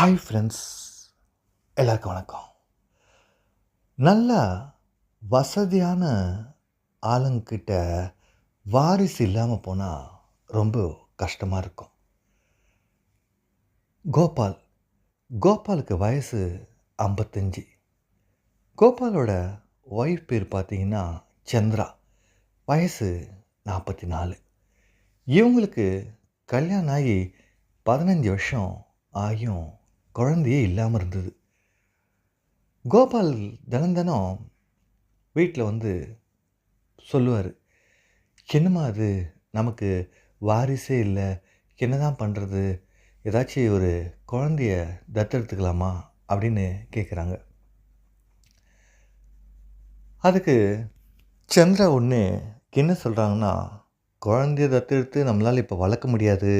Hi friends எல்லாருக்கும் வணக்கம். நல்ல வசதியான ஆளுங்கிட்ட வாரிசு இல்லாமல் போனால் ரொம்ப கஷ்டமாக இருக்கும். கோபால் கோபாலுக்கு வயசு ஐம்பத்தஞ்சு. கோபாலோட ஒய்ஃப் பேர் பார்த்தீங்கன்னா சந்திரா. வயசு நாற்பத்தி நாலு இவங்களுக்கு கல்யாணம் ஆகி பதினஞ்சு வருஷம் ஆகியும் குழந்தையே இல்லாமல் இருந்தது. கோபால் தினம் தினம் வீட்டில் வந்து சொல்லுவார் என்னம்மா அது நமக்கு வாரிசே இல்லை. என்னதான் பண்ணுறது ஏதாச்சும் ஒரு குழந்தைய தத்தெடுத்துக்கலாமா? அப்படின்னு கேட்குறாங்க அதுக்கு சந்திரா ஒன்று என்ன சொல்கிறாங்கன்னா குழந்தைய தத்தெடுத்து நம்மளால் இப்போ வளர்க்க முடியாது.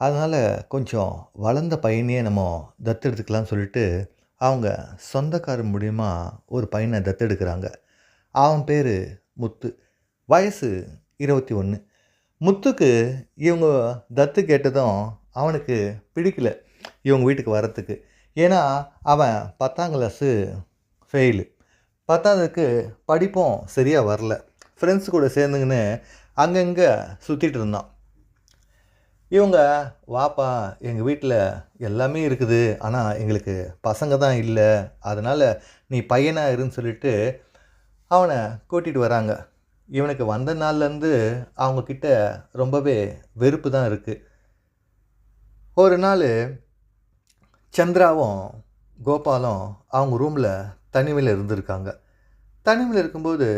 அதனால் கொஞ்சம் வளர்ந்த பையனையே நம்ம தத்தெடுத்துக்கலாம்னு சொல்லிட்டு அவங்க சொந்தக்காரர் மூலிமா ஒரு பையனை தத்தெடுக்கிறாங்க. அவன் பேர் முத்து. வயசு இருபத்தி ஒன்று முத்துக்கு இவங்க தத்து கேட்டதும் அவனுக்கு பிடிக்கல இவங்க வீட்டுக்கு வரத்துக்கு. ஏன்னா அவன் பத்தாம் கிளாஸு ஃபெயிலு பத்தாவதுக்கு படிப்பும் சரியாக வரல. ஃப்ரெண்ட்ஸ் கூட சேர்ந்துங்கன்னு அங்கங்கே சுற்றிட்டு இருந்தான். இவங்க வாப்பா எங்கள் வீட்டில் எல்லாமே இருக்குது. ஆனால் எங்களுக்கு பசங்க தான் இல்லை. அதனால் நீ பையனாக இருன்னு சொல்லிட்டு அவனை கூட்டிகிட்டு வராங்க. இவனுக்கு வந்த நாள்லேருந்து அவங்கக்கிட்ட ரொம்பவே வெறுப்பு தான் இருக்குது ஒரு நாள் சந்திராவும் கோபாலும் அவங்க ரூமில் தனிமையில் இருந்திருக்காங்க. தனிமையில் இருக்கும்போது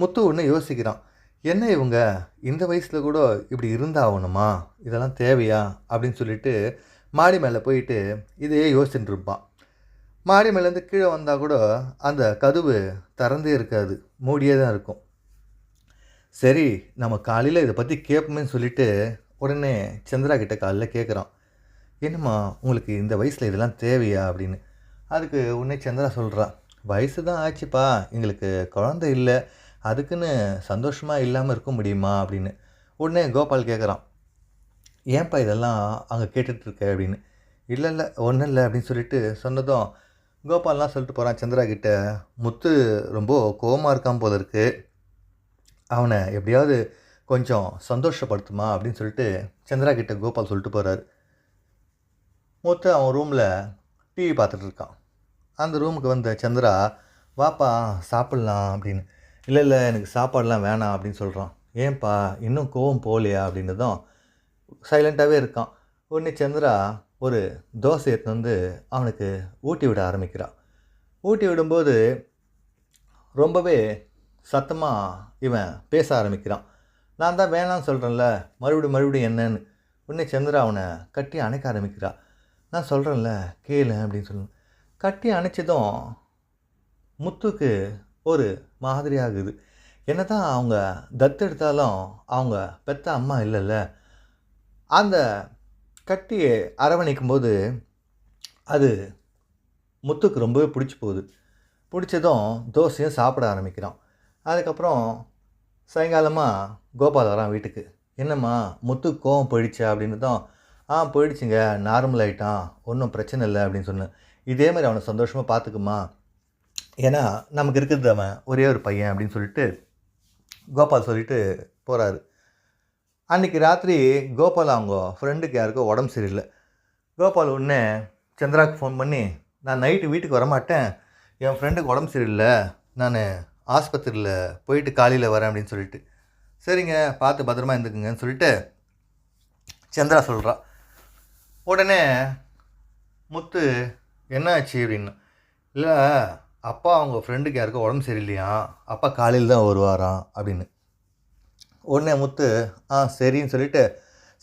முத்து ஒன்று யோசிக்கிறான். என்ன இவங்க? இந்த வயசில் கூட இப்படி இருந்தாகணுமா இதெல்லாம் தேவையா? அப்படின்னு சொல்லிட்டு மாடி மேலே போயிட்டு இதையே யோசிச்சுட்டு இருப்பான். மாடி மேலேருந்து கீழே வந்தால் கூட அந்த கதவு திறந்தே இருக்காது. மூடியே தான் இருக்கும். சரி நம்ம காலையில் இதை பற்றி கேட்போமேன்னு சொல்லிட்டு உடனே சந்திரா கிட்ட காலைல கேட்குறான் என்னம்மா உங்களுக்கு இந்த வயசில் இதெல்லாம் தேவையா? அப்படின்னு. அதுக்கு உடனே சந்திரா சொல்கிறான் வயசு தான் ஆச்சுப்பா. எங்களுக்கு குழந்தை இல்லை. அதுக்குன்னு சந்தோஷமாக இல்லாமல் இருக்க முடியுமா அப்படின்னு. உடனே கோபால் கேட்குறான் ஏன்ப்பா இதெல்லாம் அங்கே கேட்டுட்ருக்க அப்படின்னு. இல்லை இல்லை ஒன்றும் இல்லை அப்படின்னு சொல்லிட்டு சொன்னதும் கோபால்லாம் சொல்லிட்டு போகிறான் சந்திரா கிட்ட முத்து ரொம்ப கோவமாக இருக்கான் போல இருக்கு. அவனை எப்படியாவது கொஞ்சம் சந்தோஷப்படுத்துமா? அப்படின்னு சொல்லிட்டு சந்திரா கிட்ட கோபால் சொல்லிட்டு போகிறாரு முத்து அவன் ரூமில் டிவி பார்த்துட்ருக்கான் அந்த ரூமுக்கு வந்த சந்திரா வாப்பா சாப்பிட்லாம் அப்படின்னு. இல்லை இல்லை எனக்கு சாப்பாடெலாம் வேணாம் அப்படின்னு சொல்கிறான் ஏன்பா இன்னும் கோவம் போகலையா அப்படின்னதும் சைலண்ட்டாகவே இருக்கான். உடனே சந்திரா ஒரு தோசை எடுத்து வந்து அவனுக்கு ஊட்டி விட ஆரம்பிக்கிறான். ஊட்டி விடும்போது ரொம்பவே சத்தமாக இவன் பேச ஆரம்பிக்கிறான். நான் தான் வேணாம்னு சொல்கிறேன்ல மறுபடியும் மறுபடியும் என்னன்னு. உடனே சந்திரா அவனை கட்டி அணைக்க ஆரம்பிக்கிறா. நான் சொல்கிறேன்ல கேளு அப்படின்னு சொல்லணும் கட்டி அணைச்சதும் முத்துக்கு ஒரு மாதிரி ஆகுது என்ன தான் அவங்க தத்தெடுத்தாலும் அவங்க பெத்த அம்மா இல்லைல்ல. அந்த கட்டியை அரவணைக்கும் போது அது முத்துக்கு ரொம்பவே பிடிச்சி போகுது. பிடிச்சதும் தோசையும் சாப்பிட ஆரம்பிக்கிறான். அதுக்கப்புறம் சாயங்காலமாக கோபால் வரான் வீட்டுக்கு. என்னம்மா முத்து கோவம் போயிடுச்சு அப்படின்னு தான் ஆ போயிடுச்சுங்க. நார்மல் ஆகிட்டான் ஒன்றும் பிரச்சனை இல்லை அப்படின்னு சொன்னேன். இதே மாதிரி அவனை சந்தோஷமாக பார்த்துக்குமா. ஏன்னா நமக்கு இருக்கிறது அவன் ஒரே ஒரு பையன் அப்படின்னு சொல்லிட்டு கோபால் சொல்லிட்டு போகிறாரு அன்றைக்கி ராத்திரி கோபால் அவங்க ஃப்ரெண்டுக்கு யாருக்கோ உடம்பு சரியில்லை. கோபால் உடனே சந்திராவுக்கு ஃபோன் பண்ணி நான் நைட்டு வீட்டுக்கு வரமாட்டேன். என் ஃப்ரெண்டுக்கு உடம்பு சரியில்லை. நான் ஆஸ்பத்திரியில் போயிட்டு காலையில் வரேன் அப்படின்னு சொல்லிட்டு. சரிங்க பார்த்து பத்திரமா இருந்துக்குங்கன்னு சொல்லிட்டு சந்திரா சொல்கிறா உடனே முத்து என்ன ஆச்சு? அப்படின்னு. இல்லை அப்பா அவங்க ஃப்ரெண்டுக்கு யாருக்கும் உடம்பு சரியில்லையா? அப்பா காலையில் தான் வருவாராம் அப்படின்னு. உடனே முத்து ஆ சரின்னு சொல்லிட்டு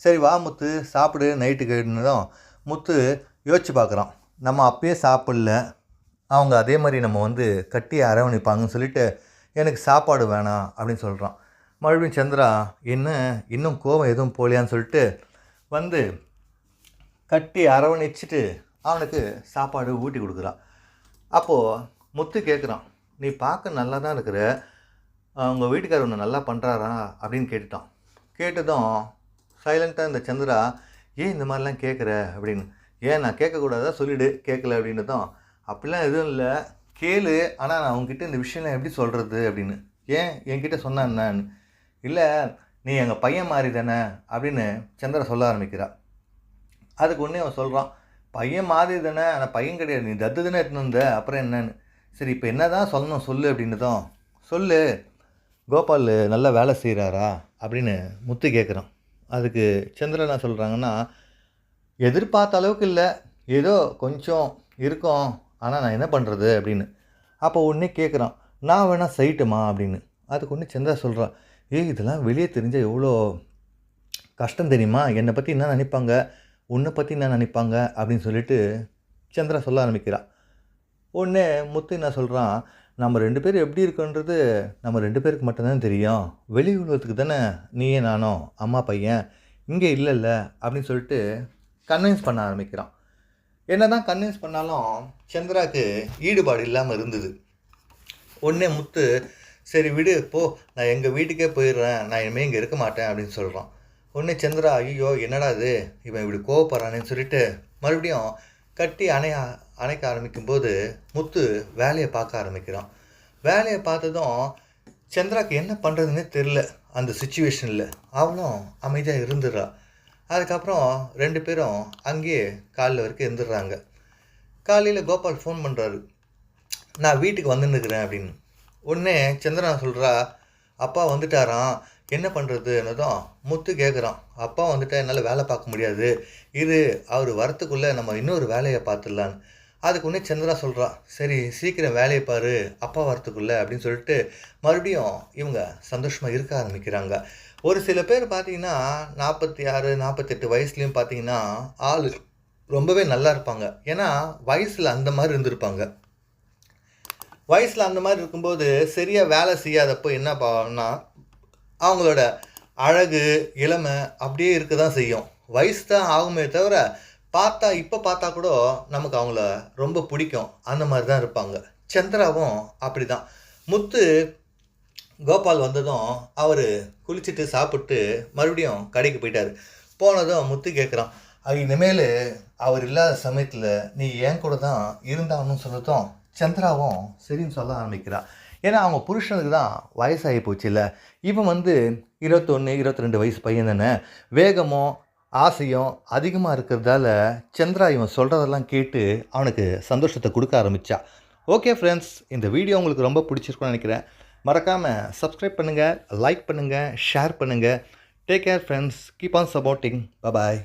சரி வா முத்து சாப்பிடு நைட்டுக்கு தான் முத்து யோசிச்சு பார்க்குறான் நம்ம அப்பயே சாப்பிடல. அவங்க அதே மாதிரி நம்ம வந்து கட்டி அரவணைப்பாங்கன்னு சொல்லிட்டு எனக்கு சாப்பாடு வேணாம் அப்படின்னு சொல்கிறான் மறுபடியும் சந்திரா என்ன? இன்னும் கோவம் எதுவும் போலியான்னு சொல்லிட்டு வந்து கட்டி அரவணைச்சிட்டு அவனுக்கு சாப்பாடு ஊட்டி கொடுக்குறான். அப்போது முத்து கேட்குறான் நீ பார்க்க நல்லா தான் இருக்கிற உங்கள் வீட்டுக்காரர் உன்னை நல்லா பண்ணுறாரா அப்படின்னு கேட்டுட்டான். கேட்டதும் சைலண்ட்டாக இந்த சந்திரா ஏன் இந்த மாதிரிலாம் கேட்குற அப்படின்னு. ஏன் நான் கேட்கக்கூடாதா? சொல்லிவிடு கேட்கல அப்படின்னதும் அப்படிலாம் எதுவும் இல்லை. கேளு. ஆனால் நான் உங்ககிட்ட இந்த விஷயம்லாம் எப்படி சொல்கிறது அப்படின்னு. ஏன்? என்கிட்ட சொன்னான் என்னன்னு? இல்லை. நீ எங்கள் பையன் மாதிரி தானே? அப்படின்னு சந்திரா சொல்ல ஆரம்பிக்கிறா. அதுக்கு ஒன்றே அவன் சொல்கிறான் பையன் மாதிரி தானே. ஆனால் பையன் கிடையாது. நீ தத்து தானே எடுத்துன்னு வந்த. அப்புறம் என்னன்னு? சரி இப்போ என்ன தான் சொல்லணும் சொல்லு அப்படின்னதும் சொல்லு கோபால் நல்லா வேலை செய்கிறாரா அப்படின்னு முத்து கேட்குறான் அதுக்கு சந்திரன் என்ன சொல்கிறாங்கன்னா எதிர்பார்த்த அளவுக்கு இல்லை ஏதோ கொஞ்சம் இருக்கும் ஆனால் நான் என்ன பண்ணுறது அப்படின்னு. அப்போ ஒன்றே கேட்குறான் நான் வேணால் செய்யட்டுமா அப்படின்னு. அதுக்கு ஒன்று சந்திரா சொல்கிறான் ஏய் இதெல்லாம் வெளியே தெரிஞ்சால் எவ்வளோ கஷ்டம் தெரியுமா? என்னை பற்றி என்ன நினைப்பாங்க? உன்னை பற்றி என்ன நினைப்பாங்க? அப்படின்னு சொல்லிட்டு சந்திரா சொல்ல ஆரம்பிக்கிறான் உடனே முத்து என்ன சொல்கிறான் நம்ம ரெண்டு பேரும் எப்படி இருக்கோன்றது நம்ம ரெண்டு பேருக்கு மட்டும்தான் தெரியும். வெளி உலகத்துக்கு தானே நீயே நானும் அம்மா பையன் இங்கே இல்லைல்ல அப்படின்னு சொல்லிட்டு கன்வின்ஸ் பண்ண ஆரம்பிக்கிறான். என்ன தான் கன்வின்ஸ் பண்ணாலும் சந்திராவுக்கு ஈடுபாடு இல்லாமல் இருந்தது. உடனே முத்து சரி விடு போ நான் எங்கள் வீட்டுக்கே போயிடுறேன் நான் இனிமேல் இங்கே இருக்க மாட்டேன் அப்படின்னு சொல்கிறான் உடனே சந்திரா ஐயோ என்னடா இது? இவன் இப்படி கோவப்படுறானேன்னு சொல்லிட்டு மறுபடியும் கட்டி அணைய அணைக்க ஆரம்பிக்கும்போது முத்து வேலையை பார்க்க ஆரம்பிக்கிறான். வேலையை பார்த்ததும் சந்திராக்கு என்ன பண்ணுறதுன்னே தெரில அந்த சுச்சுவேஷனில் அவளும் அமைதியாக இருந்துடுறா. அதுக்கப்புறம் ரெண்டு பேரும் அங்கேயே காலைல வரைக்கும் இருந்துடுறாங்க. காலையில் கோபால் ஃபோன் பண்ணுறாரு நான் வீட்டுக்கு வந்துன்னுக்கிறேன் அப்படின்னு. உடனே சந்திரா சொல்கிறா அப்பா வந்துட்டாராம். என்ன பண்ணுறதுன்னதும் முத்து கேட்குறான் அப்பா வந்துட்டு என்னால் வேலை பார்க்க முடியாது. இது அவர் வரத்துக்குள்ளே நம்ம இன்னொரு வேலையை பார்த்துடலான்னு. அதுக்கு ஒன்றே சந்திரா சொல்கிறான் சரி சீக்கிரம் வேலையை பாரு அப்பா வரத்துக்குள்ளே அப்படின்னு சொல்லிட்டு மறுபடியும் இவங்க சந்தோஷமாக இருக்க ஆரம்பிக்கிறாங்க. ஒரு சில பேர் பார்த்தீங்கன்னா நாற்பத்தி ஆறு நாற்பத்தெட்டு வயசுலேயும் பார்த்தீங்கன்னா ஆள் ரொம்பவே நல்லா இருப்பாங்க. ஏன்னா வயசில் அந்த மாதிரி இருந்திருப்பாங்க. வயசில் அந்த மாதிரி இருக்கும்போது சரியாக வேலை செய்யாதப்போ என்ன பாவம்னா அவங்களோட அழகு இளமை அப்படியே இருக்க தான் செய்யும். வயசு தான் ஆகுமே தவிர பார்த்தா இப்போ பார்த்தா கூட நமக்கு அவங்கள ரொம்ப பிடிக்கும். அந்த மாதிரி தான் இருப்பாங்க. சந்திராவும் அப்படி தான் முத்து கோபால் வந்ததும் அவர் குளிச்சுட்டு சாப்பிட்டு மறுபடியும் கடைக்கு போயிட்டார். போனதும் முத்து கேட்குறான் அது இனிமேல் அவர் இல்லாத சமயத்தில் நீ என் கூட தான் இருந்தான்னு சொன்னதும் சந்திராவும் சரின்னு சொல்ல ஆரம்பிக்கிறான் ஏன்னா அவங்க புருஷனுக்கு தான் வயசாகி போச்சுல்ல. இவன் வந்து இருபத்தொன்று இருபத்தி ரெண்டு வயசு பையன் தானே. வேகமும் ஆசையும் அதிகமாக இருக்கிறதால சந்திரா இவன் சொல்கிறதெல்லாம் கேட்டு அவனுக்கு சந்தோஷத்தை கொடுக்க ஆரம்பித்தா ஓகே ஃப்ரெண்ட்ஸ் இந்த வீடியோ உங்களுக்கு ரொம்ப பிடிச்சிருக்கும்னு நினைக்கிறேன். மறக்காமல் சப்ஸ்கிரைப் பண்ணுங்கள் லைக் பண்ணுங்கள் ஷேர் பண்ணுங்கள் take care friends keep on supporting. Bye bye.